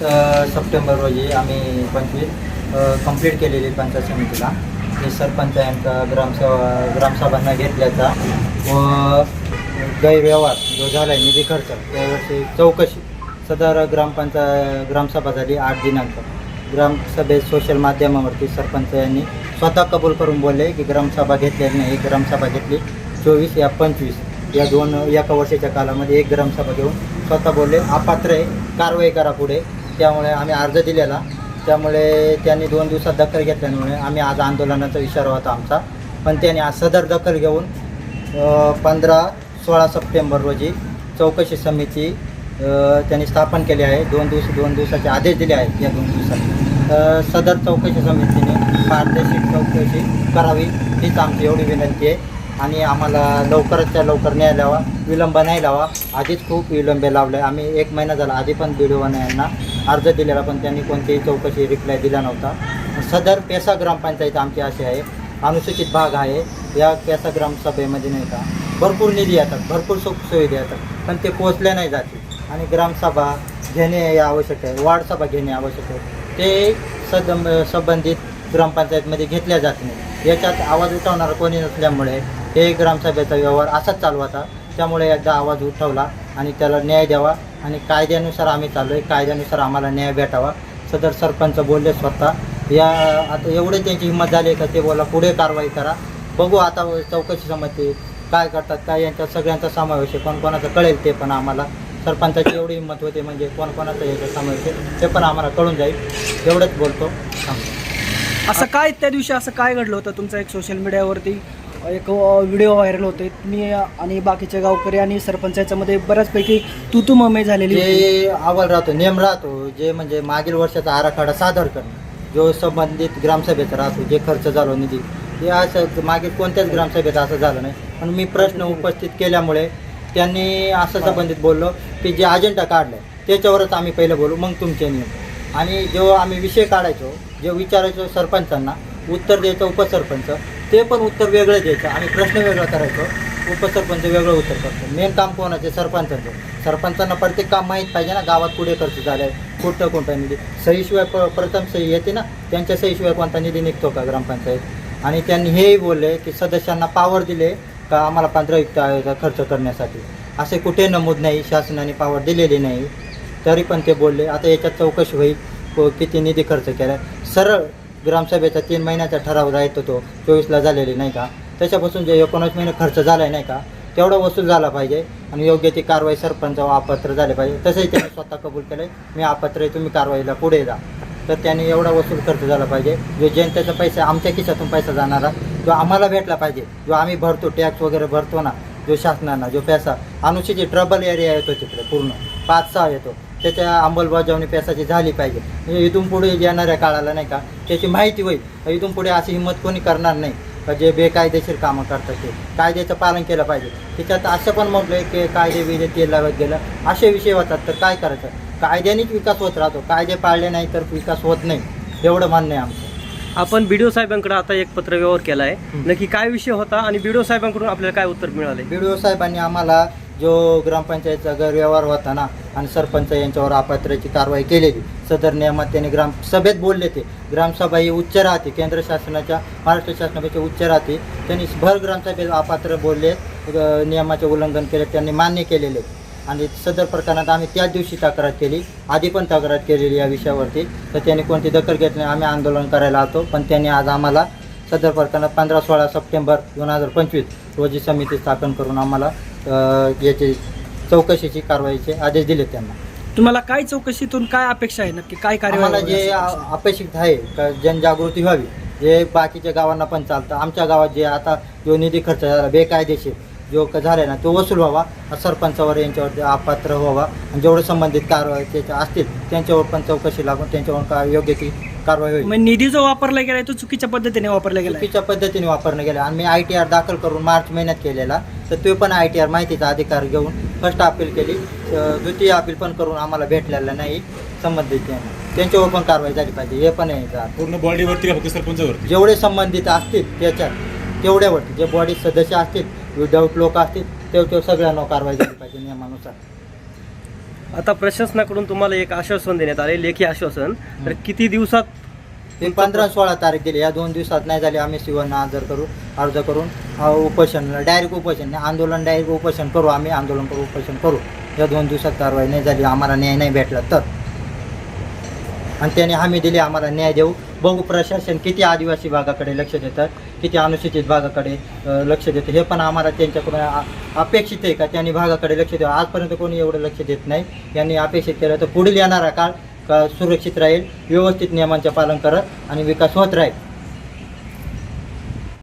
September रोजी आम्ही पंचवीस कंप्लीट केलेली पंचायत समितीला. हे सरपंच यांचा ग्रामसभा ग्रामसभांना घेतल्याचा. व गैरव्यवहार जो झाला आहे निधी खर्च त्यावरची चौकशी. सदर ग्रामपंचाय ग्रामसभा झाली आठ दिनांक. ग्रामसभेत सोशल माध्यमावरती सरपंच यांनी स्वतः कबूल करून बोलले की ग्रामसभा घेतलेली नाही ग्रामसभा घेतली. चोवीस या पंचवीस. या दोन एका वर्षाच्या कालामध्ये एक ग्रामसभा घेऊन स्वतः बोलले अपात्र आहे कारवाई करा पुढे. त्यामुळे आम्ही अर्ज दिलेला. त्यामुळे त्यांनी दोन दिवसात दखल घेतल्यामुळे आम्ही आज आंदोलनाचा इशारा होता आमचा. पण त्यांनी आज सदर दखल घेऊन पंधरा सोळा सप्टेंबर रोजी चौकशी समिती त्यांनी स्थापन केली आहे. दोन दिवस दोन दिवसाचे आदेश दिले आहेत या दोन दिवसात. सदर चौकशी समितीने पारदर्शक चौकशी करावी हीच आमची एवढी विनंती आहे. आणि आम्हाला लवकरच्या लवकर न्याय लावा विलंब नाही लावा. आधीच खूप विलंब लावले आम्ही एक महिना झाला आधी पण बी यांना अर्ज दिलेला पण त्यांनी कोणतीही चौकशी रिप्लाय दिला नव्हता. सदर पेसा ग्रामपंचायत आमची अशी आहे. अनुसूचित भाग आहे. या पेसा ग्रामसभेमध्ये नाही का भरपूर निधी येतात भरपूर सुखसुविधा येतात पण ते पोहोचल्या नाही जाते. आणि ग्रामसभा घेणे आवश्यक आहे वार्डसभा घेणे आवश्यक आहे. ते सद संबंधित ग्रामपंचायतमध्ये घेतल्या जात नाही. याच्यात आवाज उठवणारा कोणी नसल्यामुळे हे ग्रामसभेचा व्यवहार असाच चालू होता. त्यामुळे एकदा आवाज उठवला आणि त्याला न्याय द्यावा. आणि कायद्यानुसार आम्ही चाललो आहे कायद्यानुसार आम्हाला न्याय भेटावा. सदर सरपंच बोलले स्वतः. या आता एवढे त्यांची हिंमत झाली का ते बोला पुढे कारवाई करा. बघू आता चौकशी समजते काय करतात काय यांच्या सगळ्यांचा समावेश आहे. कोण कोणाचं कळेल ते पण आम्हाला. सरपंचाची एवढी हिंमत होते म्हणजे कोण कोणाचा याचा समावेश आहे ते पण आम्हाला कळून जाईल. एवढंच बोलतो. असं काय त्या दिवशी असं काय घडलं होतं तुमचं एक सोशल मीडियावरती एक व्हिडिओ व्हायरल होते. मी आणि बाकीचे गावकरी आणि सरपंच याच्यामध्ये बऱ्याचपैकी तू तू ममे झालेली होती. जे अहवाल राहतो नेम राहतो जे म्हणजे मागील वर्षाचा आराखडा सादर करणं जो संबंधित ग्रामसभेचा राहतो जे खर्च झालो निधी हे असं मागील कोणत्याच ग्रामसभेत असं झालं नाही. पण मी प्रश्न उपस्थित केल्यामुळे त्यांनी असं संबंधित बोललो की जे अजेंडा काढलाय त्याच्यावरच आम्ही पहिलं बोलू मग तुमचे नियम. आणि जो आम्ही विषय काढायचो जे विचारायचो सरपंचांना उत्तर द्यायचं उपसरपंच ते पण उत्तर वेगळं द्यायचं आणि प्रश्न वेगळा करायचो. उपसरपंच वेगळं उत्तर करतो. मेन काम कोणाचे सरपंचांचं. सरपंचांना प्रत्येक काम माहीत पाहिजे ना गावात पुढे खर्च झालाय कुठं कोणता निधी. सहीशिवाय प प्रथम सही येते ना त्यांच्या सहीशिवाय कोणता निधी निघतो का ग्रामपंचायत? आणि त्यांनी हेही बोलले की सदस्यांना पावर दिले का आम्हाला पंधरा युक्त आयोगाचा खर्च करण्यासाठी. असे कुठे नमूद नाही शासनाने पावर दिलेली नाही. तरी पण ते बोलले आता याच्यात चौकशी होईल किती निधी खर्च केला सरळ ग्रामसभेचा तीन महिन्याचा ठराव राहतो तो चोवीसला झालेली नाही का? त्याच्यापासून जे एकोणीस महिने खर्च झाला आहे नाही का तेवढा वसूल झाला पाहिजे आणि योग्य ती कारवाई सरपंच अपत्र अपात्र झाले पाहिजे. तसंही त्यांनी स्वतः कबूल केलं आहे मी अपात्र आहे तुम्ही कारवाईला पुढे जा. तर त्याने एवढा वसूल खर्च झाला पाहिजे. जो जनतेचा पैसा आमच्या खिशातून पैसा जाणारा जो आम्हाला भेटला पाहिजे जो आम्ही भरतो टॅक्स वगैरे भरतो ना जो शासनानं जो पैसा अनुसूचित ट्रबल एरिया येतो तिकडे पूर्ण. पाच सहा येतो. त्याच्या अंमलबजावणी पैसाची झाली पाहिजे. म्हणजे इथून पुढे येणाऱ्या काळाला नाही का त्याची माहिती होईल. इथून पुढे अशी हिंमत कोणी करणार नाही. का जे बेकायदेशीर कामं करतात ते. कायद्याचं पालन केलं पाहिजे. त्याच्यात असं पण म्हटलंय की कायदे बिदे तेल लावत गेलं असे विषय होतात. तर काय करायचं? कायद्यानेच विकास होत राहतो. कायदे पाळले नाही तर विकास होत नाही. एवढं मान्य आहे आमचं. आपण बीडीओ साहेबांकडे आता एक पत्र व्यवहार केला आहे. नक्की काय विषय होता आणि बीडीओ साहेबांकडून आपल्याला काय उत्तर मिळाले? बी साहेबांनी आम्हाला जो ग्रामपंचायतचा गैरव्यवहार होता ना आणि सरपंच यांच्यावर अपात्राची कारवाई केलेली. सदर नियमात त्यांनी ग्रामसभेत बोलले ते. ग्रामसभा ही उच्च राहते. केंद्र शासनाच्या महाराष्ट्र शासनापेक्षा उच्च राहते. त्यांनी भर ग्रामसभेत अपात्र बोलले नियमाचे उल्लंघन केले त्यांनी मान्य केलेले. आणि सदर प्रकरणात आम्ही त्याच दिवशी तक्रार केली. आधी पण तक्रार केलेली या विषयावरती. तर त्यांनी कोणती दखल घेतली नाही. आम्ही आंदोलन करायला आलो पण त्यांनी आज आम्हाला सदर प्रकरणात पंधरा सोळा सप्टेंबर दोन हजार पंचवीस रोजी समिती स्थापन करून आम्हाला याचे याची चौकशीची कारवाईचे आदेश दिले त्यांना. तुम्हाला काय चौकशीतून काय अपेक्षा आहे? नक्की काय आम्हाला कार्यवाही जे अ- अपेक्षित आहे का जनजागृती व्हावी जे बाकीच्या गावांना पण चालतं. आमच्या गावात जे आता जो निधी खर्च झाला बेकायदेशीर जो क- झाला ना तो वसूल व्हावा. सरपंचावर यांच्यावर अपात्र व्हावा. आणि जेवढे संबंधित कारवाई त्याच्या असतील त्यांच्यावर पण चौकशी लागून त्यांच्यावर काय योग्य ती कारवाई होईल. मग निधी जो वापरला गेलाय तो चुकीच्या पद्धतीने वापरला गेलाय? चुकीच्या पद्धतीने वापरणं गेलं आणि मी आय टी आर दाखल करून मार्च महिन्यात केलेला. तर तो पण आय टी आर माहितीचा अधिकार घेऊन फर्स्ट अपील केली. द्वितीय अपील पण करून आम्हाला भेटलेलं नाही. संबंधित. त्यांच्यावर पण कारवाई झाली पाहिजे. हे पण आहे का? पूर्ण बॉडीवरती का फक्त सरपंचावरती? जेवढे संबंधित असतील त्याच्यात तेवढ्यावरती. जे बॉडी सदस्य असतील विदाऊट लोक असतील तेव तेव सगळ्यांना कारवाई झाली पाहिजे नियमानुसार. आता प्रशासनाकडून तुम्हाला एक आश्वासन देण्यात आले लेखी आश्वासन. तर किती दिवसात एक पंधरा सोळा तारीख दिली या दोन दिवसात नाही झाली. आम्ही शिवांना अर्ज करू अर्ज करून उपोषण डायरेक्ट उपोषण आंदोलन डायरेक्ट उपोषण करू. आम्ही आंदोलन करू उपोषण करू. या दोन दिवसात कारवाई नाही झाली. आम्हाला न्याय नाही भेटला तर. आणि त्याने हमी दिली. आम्हाला न्याय देऊ. बघू प्रशासन किती आदिवासी भागाकडे लक्ष देतं किती अनुसूचित भागाकडे लक्ष देतं. हे पण आम्हाला त्यांच्याकडून अपेक्षित आहे का? त्यांनी भागाकडे लक्ष द्यावं. आजपर्यंत कोणी एवढं लक्ष देत नाही. यांनी अपेक्षित केलं तर पुढील येणारा काळ का सुरक्षित राहील व्यवस्थित नियमांचे पालन करत आणि विकास होत राहील.